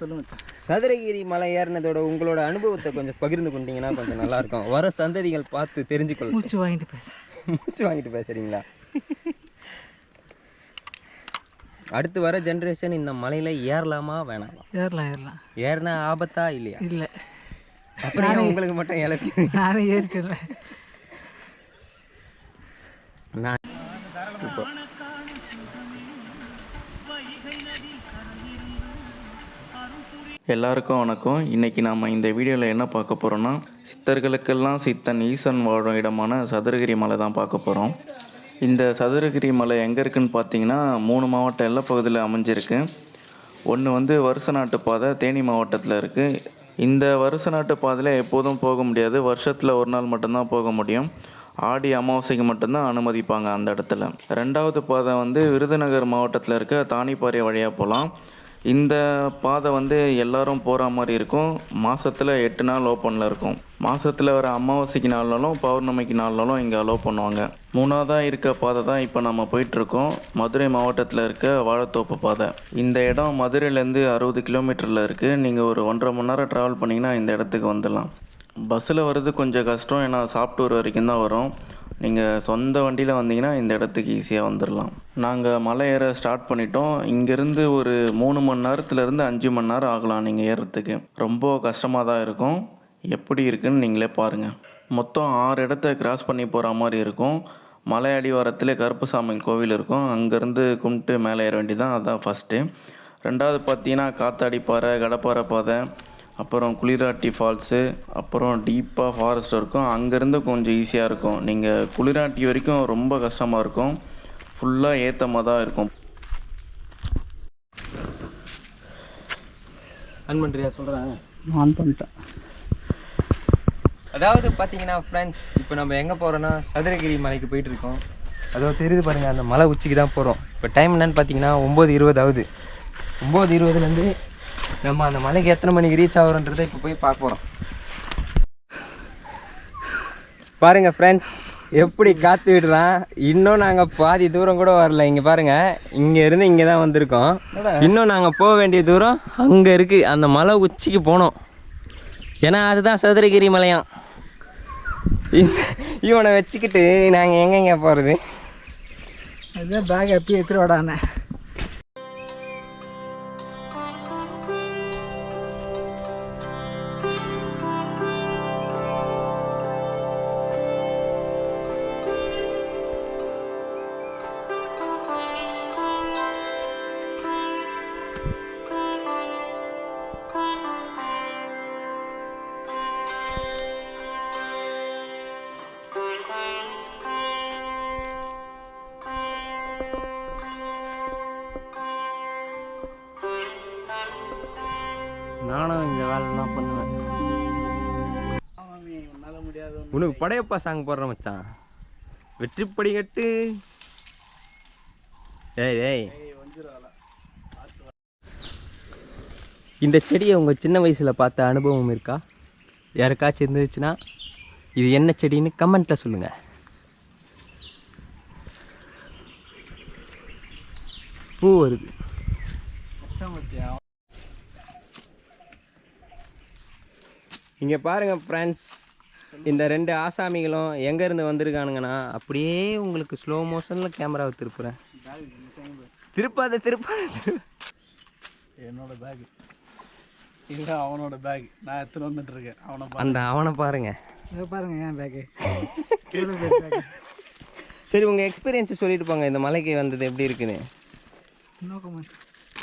சொல்லுங்க. சதுரகிரி மலை ஏறினதோட உங்களோட அனுபவத்தை கொஞ்சம் பகிர்ந்து கொண்டீங்கன்னா கொஞ்சம் நல்லா இருக்கும் வர சந்ததிகள் பார்த்து தெரிஞ்சுக்கொள்ளும் மூச்சு வாங்கிட்டு பேசுகிறேன் மூச்சு வாங்கிட்டு பேசுறீங்களா? அடுத்து வர ஜென்ரேஷன் இந்த மலையில ஏறலாமா வேணாமா? ஏறலாம் ஏறலாம். ஏறினா ஆபத்தா இல்லையா? இல்லை. அப்புறம் உங்களுக்கு மட்டும் இழப்பு நானே ஏறிட்டேன். நான் இப்போ எல்லாருக்கும் வணக்கம். இன்றைக்கி நாம் இந்த வீடியோவில் என்ன பார்க்க போகிறோன்னா சித்தர்களுக்கெல்லாம் சித்தன் ஈசன் வாழும் இடமான சதுரகிரி மலை தான் பார்க்க போகிறோம் இந்த சதுரகிரி மலை எங்கே இருக்குதுன்னு பார்த்தீங்கன்னா மூணு மாவட்ட எல்லா பகுதியில் அமைஞ்சிருக்கு. ஒன்று வந்து வருஷ நாட்டு பாதை தேனி மாவட்டத்தில் இருக்குது இந்த வருஷ நாட்டு பாதையில் எப்போதும் போக முடியாது. வருஷத்தில் ஒரு நாள் மட்டும்தான் போக முடியும். ஆடி அமாவாசைக்கு மட்டும்தான் அனுமதிப்பாங்க அந்த இடத்துல. ரெண்டாவது பாதை வந்து விருதுநகர் மாவட்டத்தில் இருக்க தானிப்பாறை வழியாக போகலாம் இந்த பாதை வந்து எல்லாரும் போகிற மாதிரி இருக்கும். மாதத்தில் எட்டு நாள் ஓப்பனில் இருக்கும். மாதத்தில் வர அமாவாசைக்கு நாள்னாலும் பௌர்ணமிக்கு நாள்னாலும் இங்கே அலோவ் பண்ணுவாங்க. மூணாவதாக இருக்க பாதை தான் இப்போ நம்ம போயிட்டுருக்கோம். மதுரை மாவட்டத்தில் இருக்க வாழைத்தோப்பு பாதை. இந்த இடம் மதுரையிலேருந்து அறுபது கிலோமீட்டரில் இருக்குது நீங்கள் ஒரு ஒன்றரை மணி நேரம் ட்ராவல் பண்ணிங்கன்னா இந்த இடத்துக்கு வந்துடலாம். பஸ்ஸில் வர்றது கொஞ்சம் கஷ்டம். ஏன்னா சாப்பிட்டூர் வரைக்கும் தான் வரும். நீங்கள் சொந்த வண்டியில் வந்தீங்கன்னா இந்த இடத்துக்கு ஈஸியாக வந்துடலாம் நாங்கள் மலை ஏற ஸ்டார்ட் பண்ணிட்டோம். இங்கேருந்து ஒரு மூணு மணி நேரத்துலேருந்து அஞ்சு மணி நேரம் ஆகலாம் நீங்கள் ஏறுறதுக்கு ரொம்ப கஷ்டமாக தான் இருக்கும். எப்படி இருக்குன்னு நீங்களே பாருங்கள் மொத்தம் ஆறு இடத்த கிராஸ் பண்ணி போகிற மாதிரி இருக்கும். மலை அடிவாரத்தில் கருப்புசாமி கோவில் இருக்கும். அங்கேருந்து கும்பிட்டு மேலே ஏற வேண்டியதான் அதுதான் ஃபஸ்ட்டு ரெண்டாவது பார்த்தீங்கன்னா காத்தாடிப்பாறை கடப்பாறை பாதை. அப்புறம் குளிராட்டி ஃபால்ஸு அப்புறம் டீப்பாக ஃபாரஸ்ட் இருக்கும். அங்கேருந்து கொஞ்சம் ஈஸியாக இருக்கும். நீங்கள் குளிராட்டி வரைக்கும் ரொம்ப கஷ்டமாக இருக்கும். ஃபுல்லாக ஏத்தமாக தான் இருக்கும். ஆன் பண்ணுறியா சொல்கிறேன் ஆன் பண்ணிட்டேன். அதாவது பார்த்தீங்கன்னா ஃப்ரெண்ட்ஸ் இப்போ நம்ம எங்கே போகிறோன்னா சதுரகிரி மலைக்கு போயிட்டு இருக்கோம் அதோ தெரியுது பாருங்க அந்த மலை உச்சிக்கு தான் போகிறோம் இப்போ டைம் என்னன்னு பார்த்தீங்கன்னா ஒம்பது இருபது ஆகுது. ஒம்பது இருபதுலேருந்து நம்ம அந்த மலைக்கு எத்தனை மணிக்கு ரீச் ஆகிறோன்றதை இப்போ போய் பார்க்க போகிறோம் பாருங்க ஃப்ரெண்ட்ஸ் எப்படி காத்து விடுறான். இன்னும் நாங்கள் பாதி தூரம் கூட வரல. இங்கே பாருங்க இங்கே இருந்து இங்கே தான் வந்திருக்கோம். இன்னும் நாங்கள் போக வேண்டிய தூரம் அங்கே இருக்குது அந்த மலை உச்சிக்கு போனோம். ஏன்னா அதுதான் சதுரகிரி மலையாம். இவனை வச்சுக்கிட்டு நாங்கள் எங்கெங்க போகிறது அதுதான் பேக் எப்பயும் எடுத்துட்டு வாடானே படையப்பா சாங் போடுற மச்சான். வெற்றி படிக்கட்டு ஏய் ஏய் இந்த செடியை உங்கள் சின்ன வயசில் பார்த்த அனுபவம் இருக்கா? யாருக்காச்சும் இருந்துச்சுன்னா இது என்ன செடின்னு கமெண்ட்டில் சொல்லுங்கள் பூ வருது. இங்கே பாருங்கள் ஃப்ரெண்ட்ஸ் இந்த ரெண்டு ஆசாமிகளும் எங்கேருந்து வந்திருக்கானுங்கன்னா அப்படியே உங்களுக்கு ஸ்லோ மோஷனில் கேமராவை திருப்புறேன் திருப்பாத திருப்பாத திரு- என்னோட பேக் இல்லை அவனோட பேக் நான் எடுத்துன்னு வந்துட்டு இருக்கேன். அவனை அந்த அவனை பாருங்க. இதை பாருங்க ஏன் பேக்கு சரி உங்கள் எக்ஸ்பீரியன்ஸ் சொல்லிட்டு போங்க. இந்த மலைக்கு வந்தது எப்படி இருக்குன்னு. நோக்கம்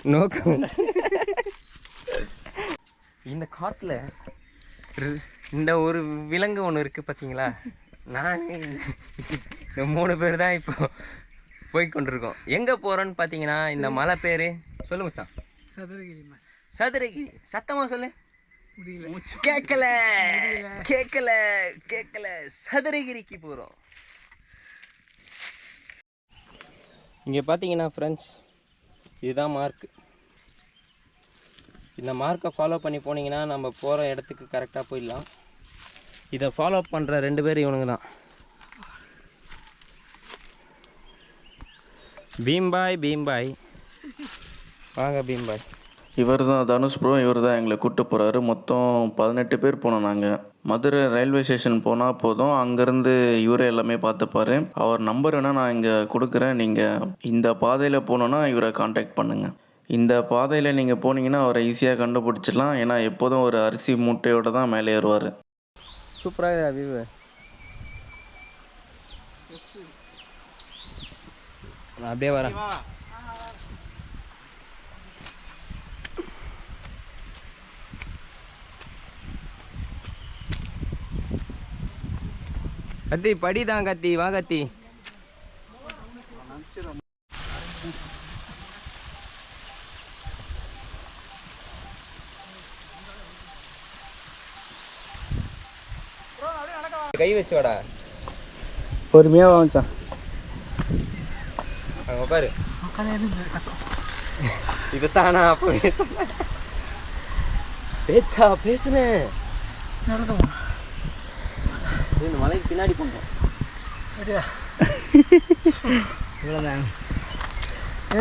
நோக்கம். இந்த காட்டில் இந்த ஒரு விலங்கு ஒன்று இருக்குது பார்த்தீங்களா நான் இந்த மூணு பேர் தான் இப்போ போய் கொண்டிருக்கோம். எங்கே போகிறோன்னு பார்த்தீங்கன்னா இந்த மலை பேர் சொல்லு மச்சான். சதுரகிரி சதுரகிரி. சத்தமாக சொல்லு. கேட்கல கேட்கல கேட்கல சதுரகிரிக்கு போகிறோம் இங்கே பார்த்தீங்கன்னா ஃப்ரெண்ட்ஸ் இதுதான் மார்க் இந்த மார்க்கை ஃபாலோ பண்ணி போனீங்கன்னா நம்ம போகிற இடத்துக்கு கரெக்டாக போயிடலாம். இதை ஃபாலோ பண்ணுற ரெண்டு பேர் இவனுங்க தான். பீம்பாய் பீம்பாய் வாங்க பீம்பாய் இவர் தான் தனுஷ் ப்ரோ இவர் தான் எங்களை கூப்பிட்டு போகிறாரு மொத்தம் பதினெட்டு பேர் போனோம் நாங்கள் மதுரை ரயில்வே ஸ்டேஷன் போனால் போதும். அங்கேருந்து இவரே எல்லாமே பார்த்துப்பாரு. அவர் நம்பர் வேணால் நான் இங்கே கொடுக்குறேன். நீங்கள் இந்த பாதையில் போனோன்னா இவரை காண்டாக்ட் பண்ணுங்கள் இந்த பாதையில் நீங்கள் போனீங்கன்னா அவரை ஈஸியாக கண்டுபிடிச்சிடலாம். ஏன்னா எப்போதும் ஒரு அரிசி மூட்டையோடு தான் மேலே ஏறுவார். சூப்பராக வியூ நான் அப்படியே வரேன். கத்தி படிதான் கத்தி வா கத்தி. கை வச்சு வாடா பொறுமையாக வாங்கிச்சான் அங்க பாரு. இதுதானா அப்போ சொன்னேன் பேச்சா பேசுனேன் இந்த மலைக்கு பின்னாடி போங்க இவ்வளோதான்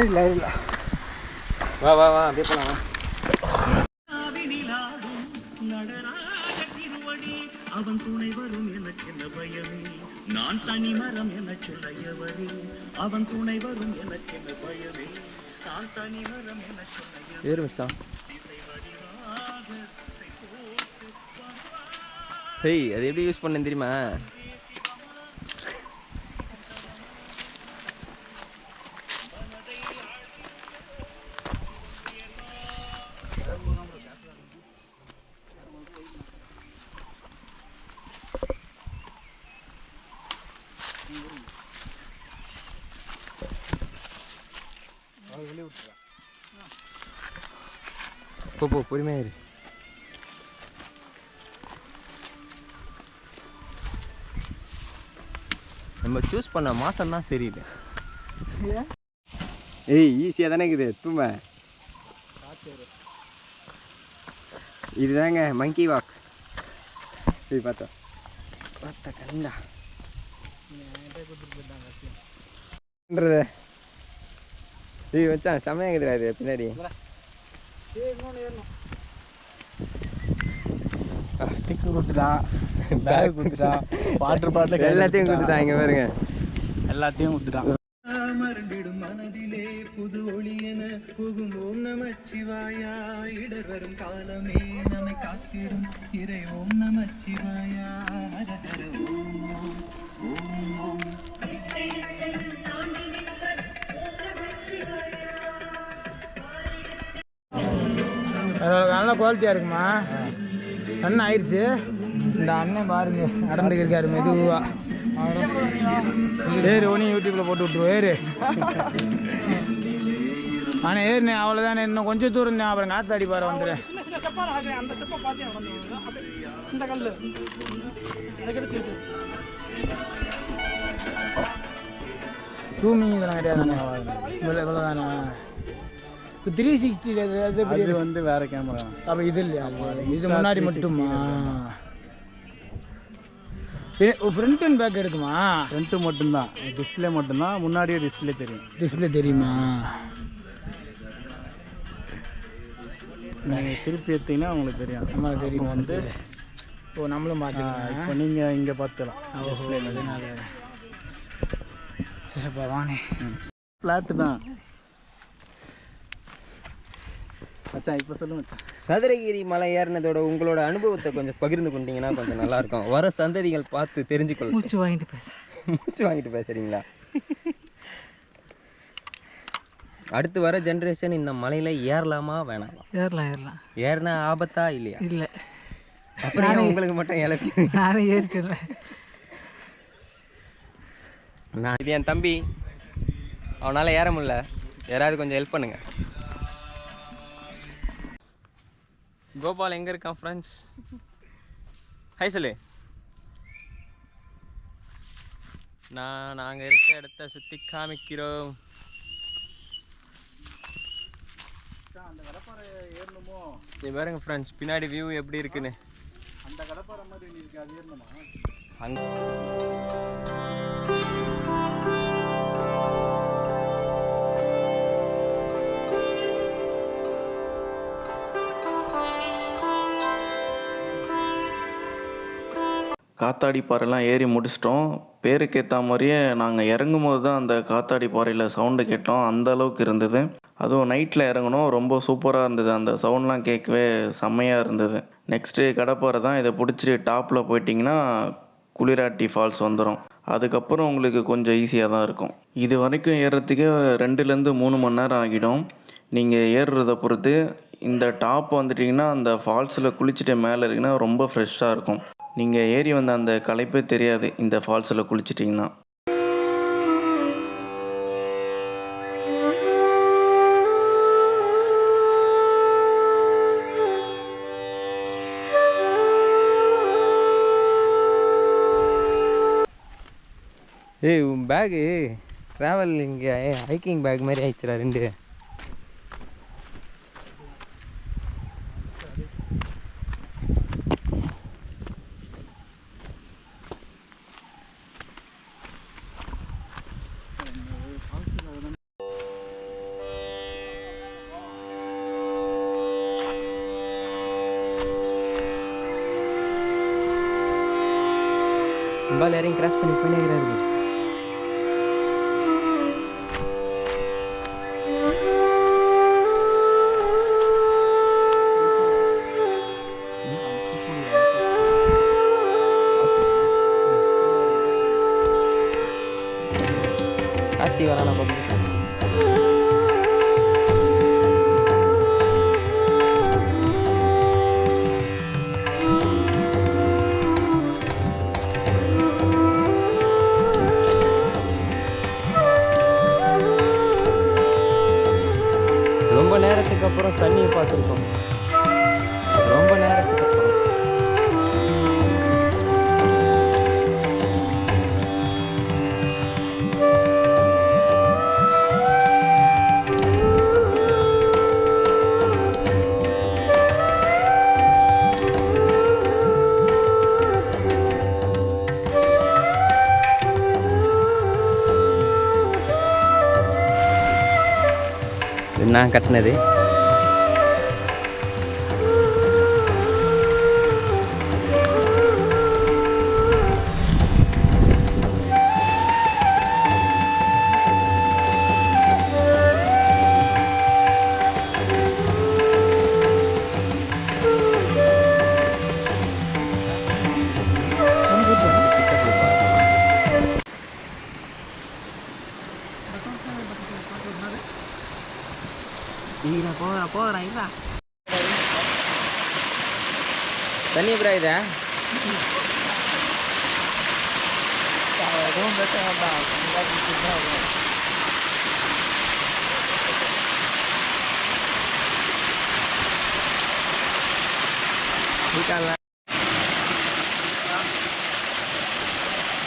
இல்லை இல்லை. வா வா வா அப்படியே போலாம் வா. அவன் துணை வரும் எனக்கென்ன பயமே. நான் தனி மரம் என சொல்லையவரே. அவன் துணை வரும் எனக்கென்ன பயமே. நான் தனி மரம் என மச்சான். ஹேய் அது எப்படி யூஸ் பண்ணேன் தெரியுமா? நம்ம சூஸ் பண்ண மாதம் தான் சரியில்லை ஏய் ஈஸியாக தானே இருக்குது தூம இதுதாங்க மங்கி வாக் இது பார்த்தா பார்த்த கண்டா பண்றது ஏய் வச்சான் செம்மையாகுதுடா இது பின்னாடி. ஸ்டிக்கு கொடுத்துட்டான் பேக் கொடுத்துட்டான் வாட்டர் பாட்டில் எல்லாத்தையும் கொடுத்துட்டான் இங்கே பாருங்க. எல்லாத்தையும் கொடுத்துட்டான் மறந்திடும் மனதிலே புது ஒளி என புகும் ஓம் நமச்சிவாயா இடர் வரும் காலமே நம்மை காத்திடும் இறை ஓம் ஓம் நல்ல குவாலிட்டியாக இருக்குமா? அண்ணன் ஆயிடுச்சு இந்த அண்ணன் பாருங்க நடந்துக்கு இருக்காரு மெதுவா. ஏறு ஒனி யூடியூப்ல போட்டு விட்டுருவோம் ஏறு. ஆனால் ஏறுனே அவ்வளோதானே இன்னும் கொஞ்சம் தூரம் தான் அப்புறம் காற்று அடிப்பாரு வந்துடுறேன் ஜூமிங் இதெல்லாம் கிடையாது இவ்வளோ இவ்வளோதானே இப்போ த்ரீ சிக்ஸ்டி அது எப்படி அது வந்து வேற கேமரா அப்போ இது இல்லையா? இது முன்னாடி மட்டுமா? ஃப்ரண்ட் அண்ட் பேக் இருக்குமா? ஃப்ரண்ட்டு மட்டும்தான். டிஸ்பிளே மட்டும்தான். முன்னாடியே டிஸ்பிளே தெரியும். டிஸ்பிளே தெரியுமா? நீங்கள் திருப்பி எடுத்தீங்கன்னா உங்களுக்கு தெரியும். நம்மளுக்கு தெரியுமா வந்து ஓ நம்மளும் பார்த்துக்கலாம். இப்போ நீங்கள் இங்கே பார்த்துக்கலாம். ஓஹோ அதனால. சரிப்பா வானே ஃப்ளாட்டு தான். மச்சான் இப்போ சொல்லு மச்சான். சதுரகிரி மலை ஏறினதோட உங்களோட அனுபவத்தை கொஞ்சம் பகிர்ந்து கொண்டீங்கன்னா கொஞ்சம் நல்லா இருக்கும். வர சந்ததிகள் பார்த்து தெரிஞ்சுக்கொள்ள மூச்சு வாங்கிட்டு பேச. மூச்சு வாங்கிட்டு பேசுறீங்களா? அடுத்து வர ஜென்ரேஷன் இந்த மலையில ஏறலாமா வேணாமா? ஏறலாம் ஏறலாம். ஏறினா ஆபத்தா இல்லையா? இல்லை. அப்புறம் உங்களுக்கு மட்டும் இழப்பி நானே ஏறிக்கல நான் இது என் தம்பி. அவனால் ஏற முடியல. யாராவது கொஞ்சம் ஹெல்ப் பண்ணுங்க. கோபால் எங்கே இருக்கான் ஃப்ரெண்ட்ஸ் ஹாய் சொல்லு. நான் நாங்கள் இருக்க இடத்த சுற்றி காமிக்கிறோம். அந்த கடப்பாறை ஏறணுமோ? நீ பாருங்க ஃப்ரெண்ட்ஸ் பின்னாடி வியூ எப்படி இருக்குன்னு. அந்த கடப்பாறை மாதிரி இருக்கு அது ஏறணுமா? அங்கே காத்தாடி பாறைலாம் ஏறி முடிச்சிட்டோம். பேருக்கு ஏற்ற மாதிரியே நாங்கள் இறங்கும் போது தான் அந்த காத்தாடி பாறையில் சவுண்டு கேட்டோம். அந்த அளவுக்கு இருந்தது. அதுவும் நைட்டில் இறங்கணும் ரொம்ப சூப்பராக இருந்தது. அந்த சவுண்ட்லாம் கேட்கவே செம்மையாக இருந்தது. நெக்ஸ்ட்டு கடப்பாறை தான் இதை பிடிச்சிட்டு டாப்பில் போயிட்டிங்கன்னா குளிராட்டி ஃபால்ஸ் வந்துடும் அதுக்கப்புறம் உங்களுக்கு கொஞ்சம் ஈஸியாக தான் இருக்கும். இது வரைக்கும் ஏறுறதுக்கே ரெண்டுலேருந்து மூணு மணி நேரம் ஆகிடும். நீங்கள் ஏறுறத பொறுத்து இந்த டாப் வந்துட்டிங்கன்னா அந்த ஃபால்ஸில் குளிச்சுட்டு மேலே இருக்குன்னா ரொம்ப ஃப்ரெஷ்ஷாக இருக்கும். நீங்கள் ஏறி வந்த அந்த களைப்பே தெரியாது. இந்த ஃபால்ஸில் குளிச்சிட்டிங்கன்னா. ஏய் உன் பேகு ட்ராவல் இங்கே ஹைக்கிங் பேக் மாதிரி ஆயிடுச்சுடா ரெண்டு. பால் யாரையும் கிராஸ் பண்ணி போயினேங்கிறாரு நேரத்துக்கு தண்ணியை பார்த்துருக்கோம். ரொம்ப நேரத்துக்கு நான் கட்டினது? தண்ணி எப்படி ஆகுதா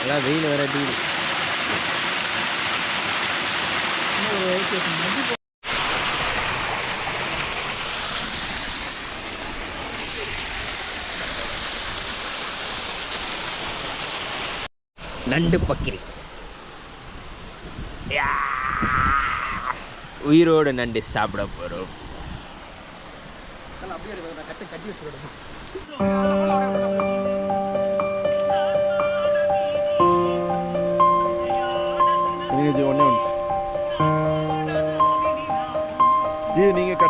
எல்லாம் வெயில் வர டீ நண்டு பக்கிரி. உயிரோடு நண்டு சாப்பிட போகிறோம் நீங்கள் ஜி ஒன்று. நீங்கள்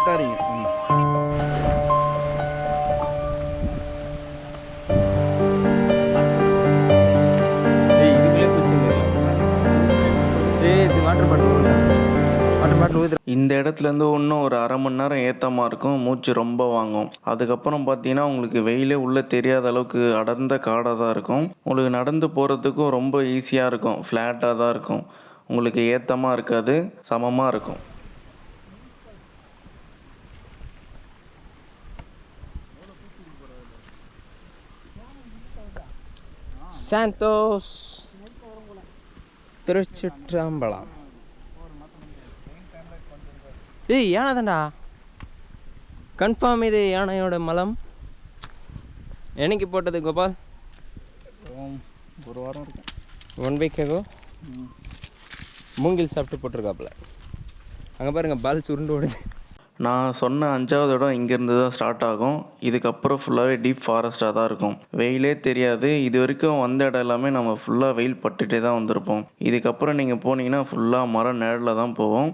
வாட்டர் இந்த இடத்துலேருந்து இன்னும் ஒரு அரை மணி நேரம் ஏற்றமாக இருக்கும். மூச்சு ரொம்ப வாங்கும். அதுக்கப்புறம் பார்த்தீங்கன்னா உங்களுக்கு வெயிலே உள்ளே தெரியாத அளவுக்கு அடர்ந்த காடாக தான் இருக்கும். உங்களுக்கு நடந்து போகிறதுக்கும் ரொம்ப ஈஸியாக இருக்கும். ஃப்ளாட்டாக தான் இருக்கும். உங்களுக்கு ஏத்தமாக இருக்காது. சமமாக இருக்கும். சாந்தோஸ். திருச்சிற்றம்பலம். ஏய் யானை தான்டா கன்ஃபார்ம் இது யானையோட மலம். என்னைக்கு போட்டது கோபால்? ஒரு வாரம் இருக்கும். ஒன் வீக் ஆகோ மூங்கில் சாப்பிட்டு போட்டிருக்காப்புல. அங்கே பாருங்க பால் சுருண்டு ஓடுது. நான் சொன்ன அஞ்சாவது இடம் இங்கேருந்து தான் ஸ்டார்ட் ஆகும். இதுக்கப்புறம் ஃபுல்லாகவே டீப் ஃபாரஸ்ட்டாக தான் இருக்கும். வெயிலே தெரியாது. இது வரைக்கும் வந்த இடம் எல்லாமே நம்ம ஃபுல்லாக வெயில் பட்டுட்டே தான் வந்திருப்போம். இதுக்கப்புறம் நீங்கள் போனீங்கன்னா ஃபுல்லாக மரம் நிழலில் தான் போவோம்.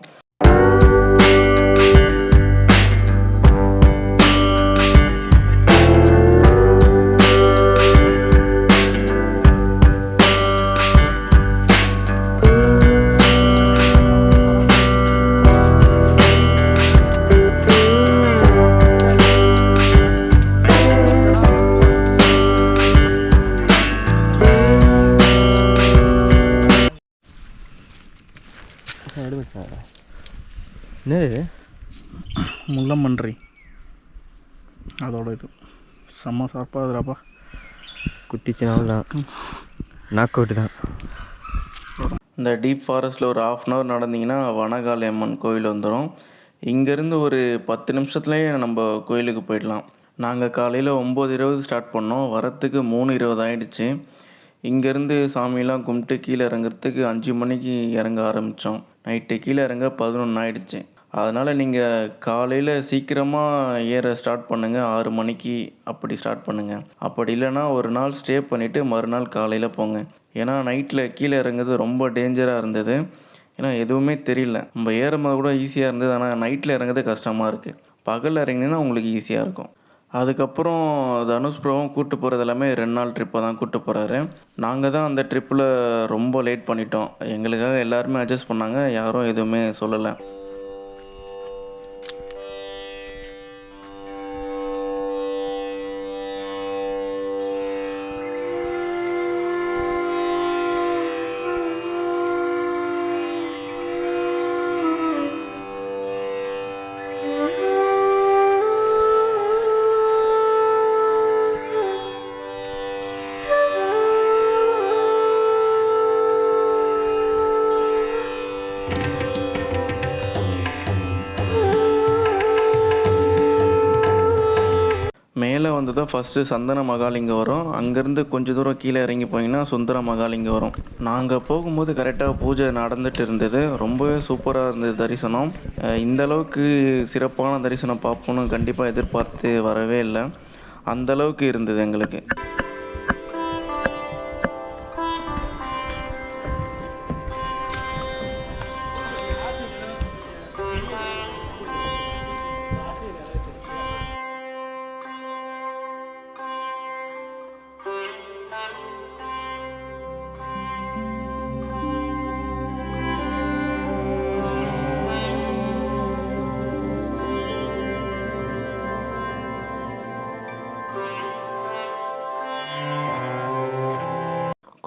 என்னது? முள்ளம்பன்றி. அதோட இது. செம்ம சார்பாக இருக்குறாப்பா அவ்வளோதான் நாக் அவுட் தான். இந்த டீப் ஃபாரஸ்ட்டில் ஒரு ஆஃப் அன் ஹவர் நடந்தீங்கன்னா வனகாளி அம்மன் கோயில் வந்துடும் இங்கேருந்து ஒரு பத்து நிமிஷத்துலேயே நம்ம கோயிலுக்கு போயிடலாம். நாங்கள் காலையில் ஒம்பது இருபது ஸ்டார்ட் பண்ணோம். வரத்துக்கு மூணு இருபது ஆயிடுச்சு. இங்கேருந்து சாமியெல்லாம் கும்பிட்டு கீழே இறங்குறதுக்கு அஞ்சு மணிக்கு இறங்க ஆரம்பித்தோம் நைட்டு கீழே இறங்க பதினொன்று ஆயிடுச்சு. அதனால் நீங்கள் காலையில் சீக்கிரமாக ஏற ஸ்டார்ட் பண்ணுங்கள் ஆறு மணிக்கு அப்படி ஸ்டார்ட் பண்ணுங்கள் அப்படி இல்லைன்னா ஒரு நாள் ஸ்டே பண்ணிவிட்டு மறுநாள் காலையில் போங்க. ஏன்னா நைட்டில் கீழே இறங்குறது ரொம்ப டேஞ்சராக இருந்தது. ஏன்னா எதுவுமே தெரியல. நம்ம ஏறும்போது கூட ஈஸியாக இருந்தது. ஆனால் நைட்டில் இறங்குறது கஷ்டமாக இருக்குது பகலில் இறங்கினா உங்களுக்கு ஈஸியாக இருக்கும். அதுக்கப்புறம் தனுஷ் ப்ரோவும் கூப்பிட்டு போகிறது எல்லாமே ரெண்டு நாள் ட்ரிப்பை தான் கூப்பிட்டு போகிறாரு நாங்கள் தான் அந்த ட்ரிப்பில் ரொம்ப லேட் பண்ணிட்டோம். எங்களுக்காக எல்லாருமே அட்ஜஸ்ட் பண்ணாங்க. யாரும் எதுவுமே சொல்லலை. தான் ஃபஸ்ட்டு சந்தன மகாலிங்கம் வரும். அங்கேருந்து கொஞ்சம் தூரம் கீழே இறங்கி போனீங்கன்னா சுந்தர மகாலிங்கம் வரும். நாங்கள் போகும்போது கரெக்டாக பூஜை நடந்துட்டு இருந்தது. ரொம்பவே சூப்பராக இருந்தது தரிசனம். இந்தளவுக்கு இந்த அளவுக்கு சிறப்பான தரிசனம் பார்ப்போன்னு கண்டிப்பாக எதிர்பார்த்து வரவே இல்லை. அந்தளவுக்கு இருந்தது எங்களுக்கு.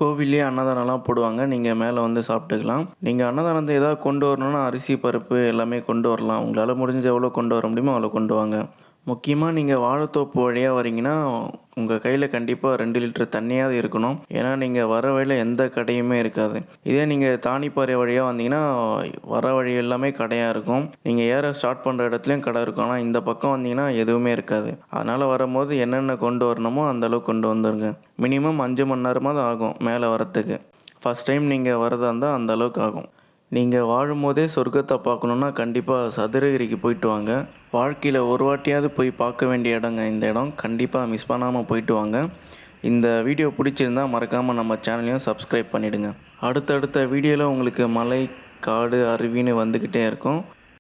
கோவிலே அன்னதானம்லாம் போடுவாங்க. நீங்கள் மேலே வந்து சாப்பிட்டுக்கலாம். நீங்கள் அன்னதானத்தை ஏதாவது கொண்டு வரணும்னா அரிசி பருப்பு எல்லாமே கொண்டு வரலாம். உங்களால் முடிஞ்ச எவ்வளோ கொண்டு வர முடியுமோ அவ்வளோ கொண்டு வாங்க. முக்கியமாக நீங்கள் வாழைத்தோப்பு வழியாக வரீங்கன்னா உங்கள் கையில் கண்டிப்பாக ரெண்டு லிட்டர் தண்ணியாவது இருக்கணும். ஏன்னா நீங்கள் வர வழியில் எந்த கடையுமே இருக்காது. இதே நீங்கள் தானிப்பாறை வழியாக வந்தீங்கன்னா வர வழி எல்லாமே கடையாக இருக்கும். நீங்கள் ஏற ஸ்டார்ட் பண்ணுற இடத்துலையும் கடை இருக்கும். ஆனால் இந்த பக்கம் வந்தீங்கன்னா எதுவுமே இருக்காது. அதனால் வரும்போது என்னென்ன கொண்டு வரணுமோ அந்த அளவுக்கு கொண்டு வந்துருங்க. மினிமம் அஞ்சு மணி நேரமாவது ஆகும் மேலே வரத்துக்கு. ஃபஸ்ட் டைம் நீங்கள் வரதா இருந்தால் அந்த அளவுக்கு ஆகும். நீங்கள் வாழும்போதே சொர்க்கத்தை பார்க்கணுன்னா கண்டிப்பாக சதுரகிரிக்கு போயிட்டு வாங்க. வாழ்க்கையில் ஒரு வாட்டியாவது போய் பார்க்க வேண்டிய இடங்க இந்த இடம். கண்டிப்பாக மிஸ் பண்ணாமல் போயிட்டு வாங்க. இந்த வீடியோ பிடிச்சிருந்தா மறக்காமல் நம்ம சேனலையும் சப்ஸ்கிரைப் பண்ணிவிடுங்க அடுத்தடுத்த வீடியோவில் உங்களுக்கு மலை காடு அருவின்னு வந்துக்கிட்டே இருக்கும்.